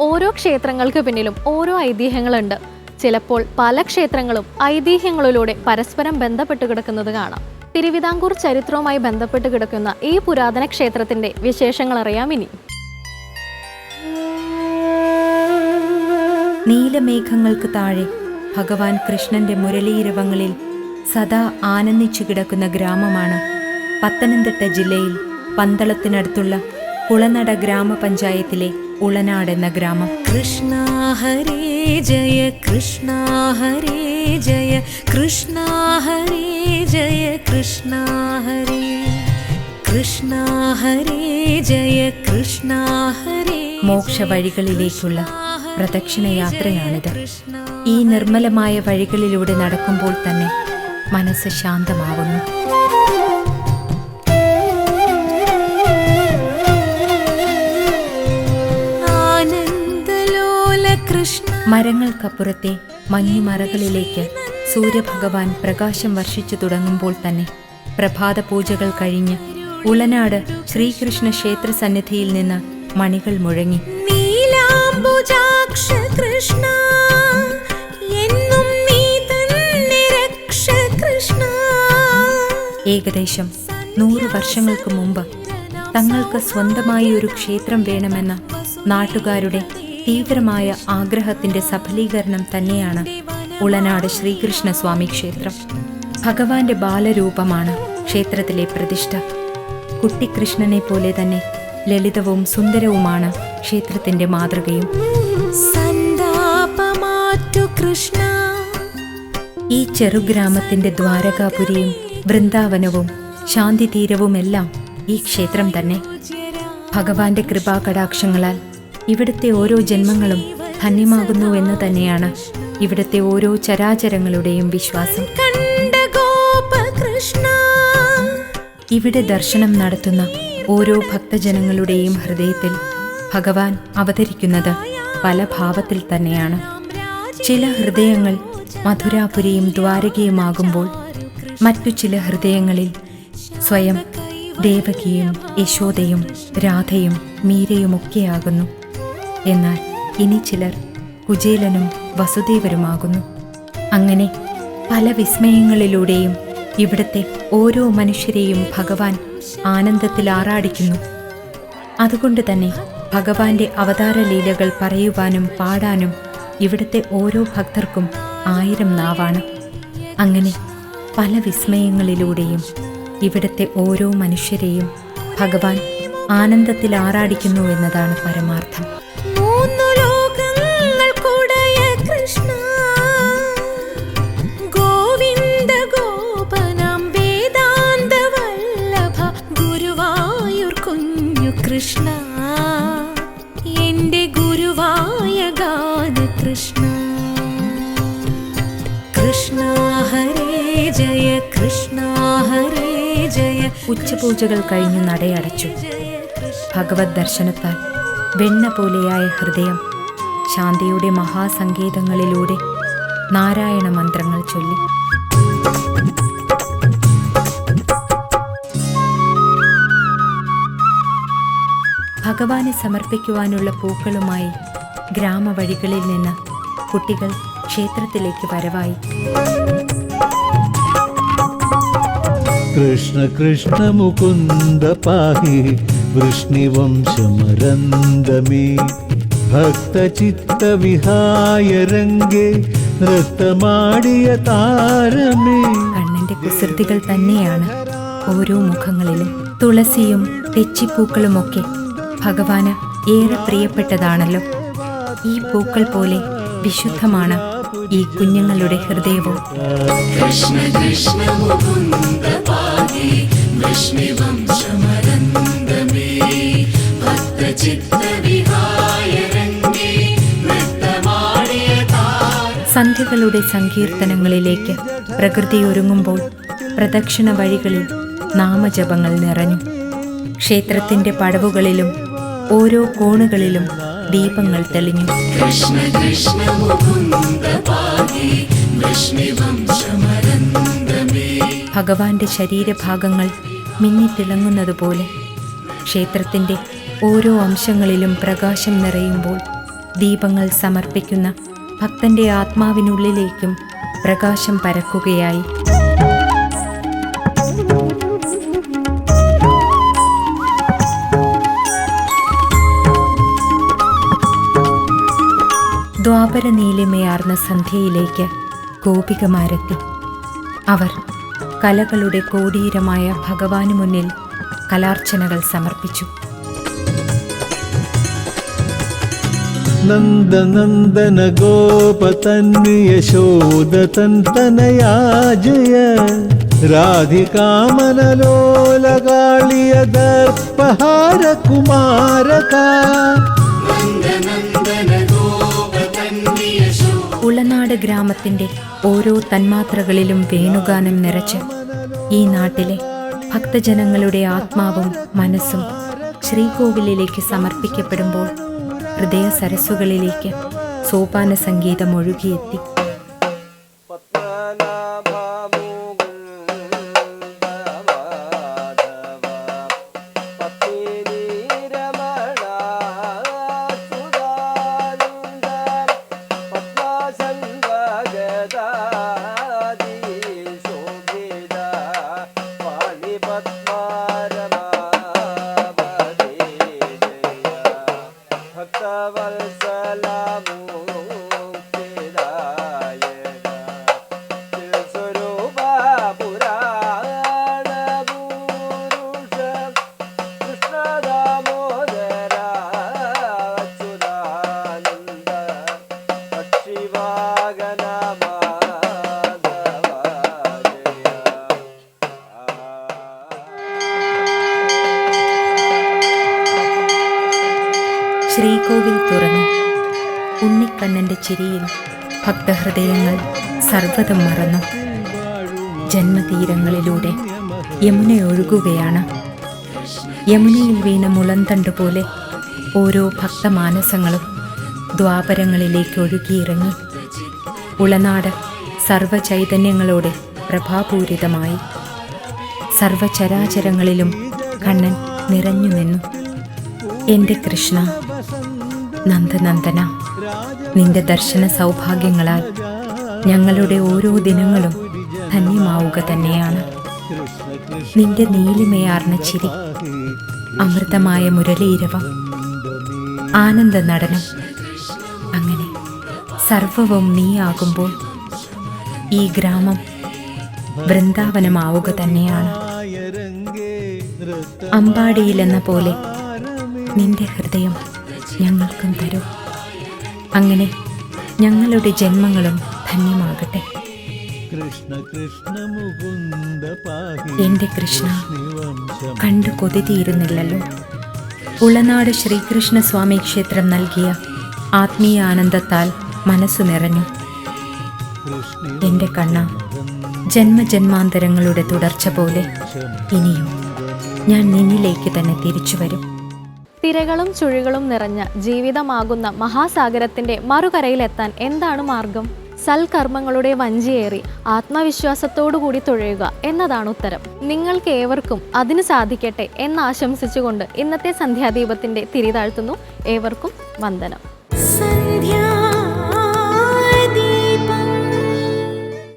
ഓരോ ക്ഷേത്രങ്ങൾക്ക് പിന്നിലും ഓരോ ഐതിഹ്യങ്ങളുണ്ട്. ചിലപ്പോൾ പല ക്ഷേത്രങ്ങളും ഐതിഹ്യങ്ങളിലൂടെ പരസ്പരം ബന്ധപ്പെട്ട് കിടക്കുന്നത് കാണാം. തിരുവിതാംകൂർ ചരിത്രവുമായി ബന്ധപ്പെട്ട് കിടക്കുന്ന ഈ പുരാതന ക്ഷേത്രത്തിന്റെ വിശേഷങ്ങൾ അറിയാം ഇനി. നീലമേഘങ്ങൾക്ക് താഴെ ഭഗവാൻ കൃഷ്ണന്റെ മുരളീരവങ്ങളിൽ സദാ ആനന്ദിച്ചു കിടക്കുന്ന ഗ്രാമമാണ് പത്തനംതിട്ട ജില്ലയിൽ പന്തളത്തിനടുത്തുള്ള കുളനട ഗ്രാമപഞ്ചായത്തിലെ ഉളനാട് എന്ന ഗ്രാമം. കൃഷ്ണ ഹരേ ജയ കൃഷ്ണ ഹരേ ജയ കൃഷ്ണ ഹരേ ജയ കൃഷ്ണ ഹരേ. കൃഷ്ണ ഹരേ ജയ കൃഷ്ണ ഹരേ മോക്ഷ വഴികളിലേക്കുള്ള പ്രദക്ഷിണയാത്രയാണിത്. ഈ നിർമ്മലമായ വഴികളിലൂടെ നടക്കുമ്പോൾ തന്നെ മനസ്സ് ശാന്തമാവുന്നു. മരങ്ങൾക്കപ്പുറത്തെ മഞ്ഞുമറകളിലേക്ക് സൂര്യഭഗവാൻ പ്രകാശം വർഷിച്ചു തുടങ്ങുമ്പോൾ തന്നെ പ്രഭാത പൂജകൾ കഴിഞ്ഞ് ഉളനാട് ശ്രീകൃഷ്ണ ക്ഷേത്ര സന്നിധിയിൽ നിന്ന് മണികൾ മുഴങ്ങി. കൃഷ്ണ എന്നും നീ തന്നെ രക്ഷ കൃഷ്ണ. ഏകദേശം നൂറ് വർഷങ്ങൾക്ക് മുമ്പ് തങ്ങൾക്ക് സ്വന്തമായി ഒരു ക്ഷേത്രം വേണമെന്ന നാട്ടുകാരുടെ തീവ്രമായ ആഗ്രഹത്തിന്റെ സഫലീകരണം തന്നെയാണ് ഉളനാട് ശ്രീകൃഷ്ണ സ്വാമി ക്ഷേത്രം. ഭഗവാന്റെ ബാലരൂപമാണ് ക്ഷേത്രത്തിലെ പ്രതിഷ്ഠ. കുട്ടിക്കൃഷ്ണനെ പോലെ തന്നെ ലളിതവും സുന്ദരവുമാണ് ക്ഷേത്രത്തിന്റെ മാതൃകയും. കൃഷ്ണ. ഈ ചെറുഗ്രാമത്തിന്റെ ദ്വാരകാപുരിയും വൃന്ദാവനവും ശാന്തിതീരവുമെല്ലാം ഈ ക്ഷേത്രം തന്നെ. ഭഗവാന്റെ കൃപാകടാക്ഷങ്ങളാൽ ഇവിടുത്തെ ഓരോ ജന്മങ്ങളും ധന്യമാകുന്നു എന്ന് തന്നെയാണ് ഇവിടുത്തെ ഓരോ ചരാചരങ്ങളുടെയും വിശ്വാസം. ഇവിടെ ദർശനം നടത്തുന്ന ഓരോ ഭക്തജനങ്ങളുടെയും ഹൃദയത്തിൽ ഭഗവാൻ അവതരിക്കുന്നത് പല ഭാവത്തിൽ തന്നെയാണ്. ചില ഹൃദയങ്ങൾ മധുരാപുരിയും ദ്വാരകയുമാകുമ്പോൾ മറ്റു ചില ഹൃദയങ്ങളിൽ സ്വയം ദേവകിയും യശോദയും രാധയും മീരയുമൊക്കെയാകുന്നു. എന്നാൽ ഇനി ചിലർ കുചേലനും വസുദേവരുമാകുന്നു. അങ്ങനെ പല വിസ്മയങ്ങളിലൂടെയും ഇവിടത്തെ ഓരോ മനുഷ്യരെയും ഭഗവാൻ ആനന്ദത്തിൽ ആറാടിക്കുന്നു. അതുകൊണ്ട് തന്നെ ഭഗവാന്റെ അവതാര ലീലകൾ പറയുവാനും പാടാനും ഇവിടുത്തെ ഓരോ ഭക്തർക്കും ആയിരം നാവാണ്. അങ്ങനെ പല വിസ്മയങ്ങളിലൂടെയും ഇവിടുത്തെ ഓരോ മനുഷ്യരെയും ഭഗവാൻ ആനന്ദത്തിൽ ആറാടിക്കുന്നു എന്നതാണ് പരമാർത്ഥം. ജയ കൃഷ്ണ ഹരേ ജയ. ഉച്ചപൂജകൾ കഴിഞ്ഞ് നടയടച്ചു. ഭഗവത് ദർശനത്താൽ വെണ്ണ പോലെയായ ഹൃദയം ശാന്തിയുടെ മഹാസങ്കേതങ്ങളിലൂടെ നാരായണ മന്ത്രങ്ങൾ ചൊല്ലി. ഭഗവാനെ സമർപ്പിക്കുവാനുള്ള പൂക്കളുമായി ഗ്രാമവഴികളിൽ നിന്ന് കുട്ടികൾ ക്ഷേത്രത്തിലേക്ക് വരവായി. കൃഷ്ണ കൃഷ്ണ മുകുന്ദ പാഹി വൃഷ്ണിവംശമരന്ദമേ ഭക്തചിത്ത വിഹായ രംഗേ നൃത്തമാടിയ താരമേ. കണ്ണന്റെ കുസൃതികൾ തന്നെയാണ് ഓരോ മുഖങ്ങളിലും. തുളസിയും തെച്ചിപ്പൂക്കളുമൊക്കെ ഭഗവാന് ഏറെ പ്രിയപ്പെട്ടതാണല്ലോ. ഈ പൂക്കൾ പോലെ വിശുദ്ധമാണ് ഈ കുഞ്ഞുങ്ങളുടെ ഹൃദയവും. സന്ധ്യകളുടെ സങ്കീർത്തനങ്ങളിലേക്ക് പ്രകൃതി ഒരുങ്ങുമ്പോൾ പ്രദക്ഷിണ വഴികളിൽ നാമജപങ്ങൾ നിറഞ്ഞു. ക്ഷേത്രത്തിന്റെ പടവുകളിലും ഓരോ കോണുകളിലും ദീപങ്ങൾ തെളിഞ്ഞു. ഭഗവാന്റെ ശരീരഭാഗങ്ങൾ മിന്നിത്തിളങ്ങുന്നതുപോലെ ക്ഷേത്രത്തിന്റെ ഓരോ അംശങ്ങളിലും പ്രകാശം നിറയുമ്പോൾ ദീപങ്ങൾ സമർപ്പിക്കുന്ന ഭക്തന്റെ ആത്മാവിനുള്ളിലേക്കും പ്രകാശം പരക്കുകയായി. ദ്വാപര നീലിമയാർന്ന സന്ധ്യയിലേക്ക് ഗോപികമാരെത്തി. അവർ കലകളുടെ കോടീരമായ ഭഗവാന് മുന്നിൽ കലാർച്ചനകൾ സമർപ്പിച്ചു. നന്ദനന്ദന ഗോപതന്യശോദതന്തനയാ ജയ രാധികാമനലോലകാളിയ ദർപ്പഹാര കുമാരക ഉളനാട് ഗ്രാമത്തിന്റെ ഓരോ തന്മാത്രകളിലും വേണുഗാനം നിറച്ച് ഈ നാട്ടിലെ ഭക്തജനങ്ങളുടെ ആത്മാവും മനസ്സും ശ്രീകോവിലിലേക്ക് സമർപ്പിക്കപ്പെടുമ്പോൾ ഹൃദയ സരസ്സുകളിലേക്ക് സോപാന സംഗീതം ഒഴുകിയെത്തി ശ്രീകോവിൽ തുറന്നു. ഉണ്ണിക്കണ്ണന്റെ ചിരിയിൽ ഭക്തഹൃദയങ്ങൾ സർവതം മറന്നു. ജന്മതീരങ്ങളിലൂടെ യമുന ഒഴുകുകയാണ്. യമുനയിൽ വീണ മുളന്തണ്ട് പോലെ ഓരോ ഭക്തമാനസങ്ങളും ദ്വാപരങ്ങളിലേക്ക് ഒഴുകിയിറങ്ങി. ഉളനാട് സർവചൈതന്യങ്ങളോടെ പ്രഭാപൂരിതമായി. സർവചരാചരങ്ങളിലും കണ്ണൻ നിറഞ്ഞു നിന്നു. എന്റെ കൃഷ്ണ നന്ദനന്ദന. നിന്റെ ദർശന സൗഭാഗ്യങ്ങളാൽ ഞങ്ങളുടെ ഓരോ ദിനങ്ങളും ധന്യമാവുക തന്നെയാണ്. നിന്റെ നീലിമയാർന്ന ചിരി അമൃതമായ മുരളീരവം ആനന്ദ നടനം അങ്ങനെ സർവവും നീയാകുമ്പോൾ ഈ ഗ്രാമം വൃന്ദാവനമാവുക തന്നെയാണ്. അമ്പാടിയിലെന്ന പോലെ നിന്റെ ഹൃദയം ഞങ്ങൾക്കും തരൂ. അങ്ങനെ ഞങ്ങളുടെ ജന്മങ്ങളും ധന്യമാകട്ടെ. കൃഷ്ണ കൃഷ്ണ കണ്ടു കൊതിരുന്നില്ലല്ലോ ഉളനാട് ശ്രീകൃഷ്ണ സ്വാമി ക്ഷേത്രം നൽകിയ ആത്മീയ ആനന്ദത്താൽ മനസ്സു നിറഞ്ഞു. എന്റെ കണ്ണ ജന്മജന്മാന്തരങ്ങളുടെ തുടർച്ച പോലെ ഇനിയും ഞാൻ നിന്നിലേക്ക് തന്നെ തിരിച്ചു വരും. തിരകളും ചുഴികളും നിറഞ്ഞ ജീവിതമാകുന്ന മഹാസാഗരത്തിന്റെ മറുകരയിലെത്താൻ എന്താണ് മാർഗം? സൽകർമ്മങ്ങളുടെ വഞ്ചിയേറി ആത്മവിശ്വാസത്തോടുകൂടി തുഴയുക എന്നതാണ് ഉത്തരം. നിങ്ങൾക്ക് ഏവർക്കും അതിന് സാധിക്കട്ടെ എന്നാശംസിച്ചുകൊണ്ട് ഇന്നത്തെ സന്ധ്യാദീപത്തിന്റെ തിരി താഴ്ത്തുന്നു. ഏവർക്കും വന്ദനം. സന്ധ്യാ